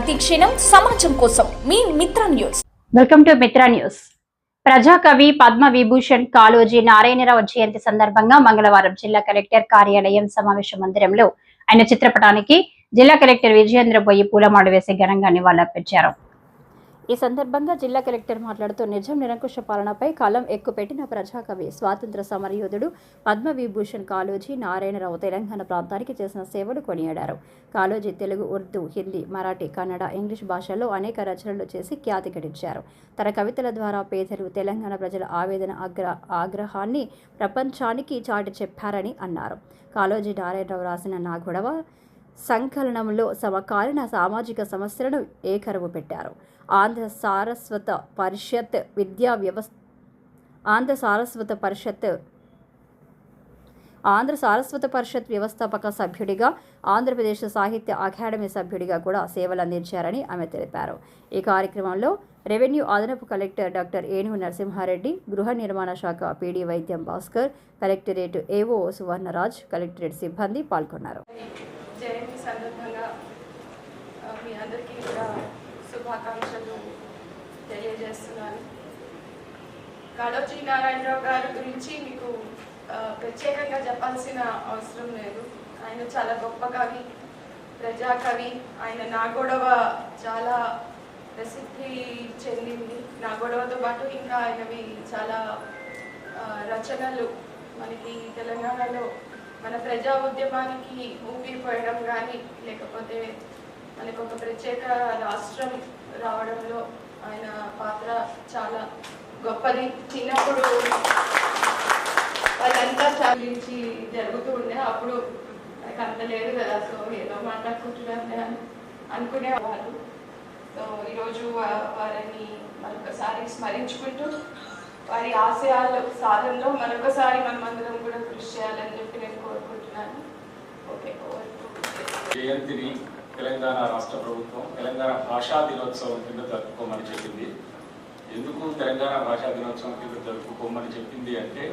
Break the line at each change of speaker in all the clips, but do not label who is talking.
ప్రతిక్షణం సమాజం కోసం. మీ Mitra news.
Welcome to Mitra news. ప్రజాకవి Padma Vibhushan Kaloji Narayana Rao జయంతి సందర్భంగా మంగళవారం జిల్లా కలెక్టర్ కార్యాలయం సమావేశ మందిరంలో ఆయన చిత్రపటానికి జిల్లా కలెక్టర్ విజయేంద్ర బొయ్యి పూలమాడు వేసి ఘనంగా నివాళులర్పించారు. ఈ సందర్భంగా జిల్లా కలెక్టర్ మాట్లాడుతూ నిజం నిరంకుశ పాలనపై కాలం ఎక్కుపెట్టిన ప్రజాకవి స్వాతంత్ర సమరయోధుడు పద్మవిభూషణ్ కాళోజీ నారాయణరావు తెలంగాణ ప్రాంతానికి చేసిన సేవలు కొనియాడారు. కాళోజీ తెలుగు ఉర్దూ హిందీ మరాఠీ కన్నడ ఇంగ్లీష్ భాషల్లో అనేక రచనలు చేసి ఖ్యాతి గడించారు. తన కవితల ద్వారా పేదలు తెలంగాణ ప్రజల ఆవేదన అగ్ర ఆగ్రహాన్ని ప్రపంచానికి చాటి చెప్పారని అన్నారు. కాళోజీ నారాయణరావు రాసిన నా గొడవ సంకలనంలో సమకాలీన సామాజిక సమస్యలను ఏకరువు పెట్టారు. ఆంధ్ర సారస్వత పరిషత్ విద్యా వ్యవస్థ ఆంధ్ర సారస్వత పరిషత్ ఆంధ్ర సారస్వత పరిషత్ వ్యవస్థాపక సభ్యుడిగా ఆంధ్రప్రదేశ్ సాహిత్య అకాడమీ సభ్యుడిగా కూడా సేవలు అందించారని ఆమె తెలిపారు. ఈ కార్యక్రమంలో రెవెన్యూ అదనపు కలెక్టర్ డాక్టర్ ఏనుగు నరసింహారెడ్డి గృహ నిర్మాణ శాఖ పీడీ వైద్యం భాస్కర్ కలెక్టరేట్ ఏవో సువర్ణరాజ్ కలెక్టరేట్ సిబ్బంది పాల్గొన్నారు.
సందర్భంగా మీ అందరికీ కూడా శుభాకాంక్షలు తెలియజేస్తున్నాను. కాళోజీ నారాయణరావు గారి గురించి మీకు ప్రత్యేకంగా చెప్పాల్సిన అవసరం లేదు. ఆయన చాలా గొప్ప కవి ప్రజాకవి. ఆయన నా గొడవ చాలా ప్రసిద్ధి చెందింది. నా గొడవతో పాటు ఇంకా ఆయనవి చాలా రచనలు మనకి తెలంగాణలో మన ప్రజా ఉద్యమానికి ఊపిరిపోయడం కానీ లేకపోతే మనకు ఒక ప్రత్యేక రాష్ట్రం రావడంలో ఆయన పాత్ర చాలా గొప్పది. చిన్నప్పుడు వాళ్ళంతా చదివించి జరుగుతూ ఉండే అప్పుడు నాకు అంత లేదు కదా. సో ఏదో మాట్లాడుకుంటున్నాను అని అనుకునేవారు సో ఈరోజు వారిని మరొకసారి స్మరించుకుంటూ వారి ఆశయాల సాధనలో మరొకసారి మనం అందరం కూడా కృషి చేయాలని చెప్పి నేను కోరుకుంటున్నాను. ఓకే
జయంతిని తెలంగాణ రాష్ట్ర ప్రభుత్వం తెలంగాణ భాషా దినోత్సవం కింద జరుపుకోమని చెప్పింది. ఎందుకు తెలంగాణ భాషా దినోత్సవం కింద జరుపుకోమని చెప్పింది అంటే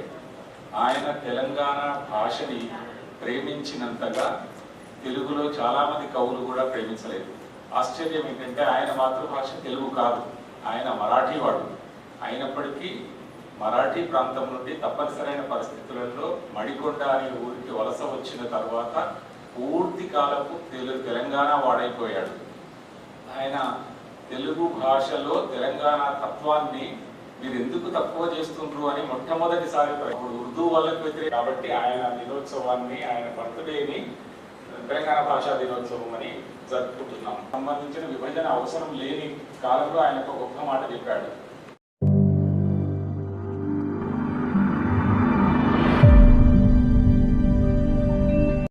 ఆయన తెలంగాణ భాషని ప్రేమించినంతగా తెలుగులో చాలామంది కవులు కూడా ప్రేమించలేదు. ఆశ్చర్యం ఏంటంటే ఆయన మాతృభాష తెలుగు కాదు. ఆయన మరాఠీ వాడు. అయినప్పటికీ మరాఠీ ప్రాంతం నుండి తప్పనిసరైన పరిస్థితులలో మణికొండ అనే ఊరికి వలస వచ్చిన తర్వాత పూర్తి కాలపు తెలుగు తెలంగాణ వాడైపోయాడు. ఆయన తెలుగు భాషలో తెలంగాణ తత్వాన్ని మీరు ఎందుకు తక్కువ చేస్తుండ్రు అని మొట్టమొదటిసారి ఇప్పుడు ఉర్దూ వాళ్ళకి వ్యతిరేక కాబట్టి ఆయన దినోత్సవాన్ని ఆయన బర్త్డేని తెలంగాణ భాషా దినోత్సవం అని జరుపుకుంటున్నాం. సంబంధించిన విభజన అవసరం లేని కాలంలో ఆయన ఒక గొప్ప మాట చెప్పాడు.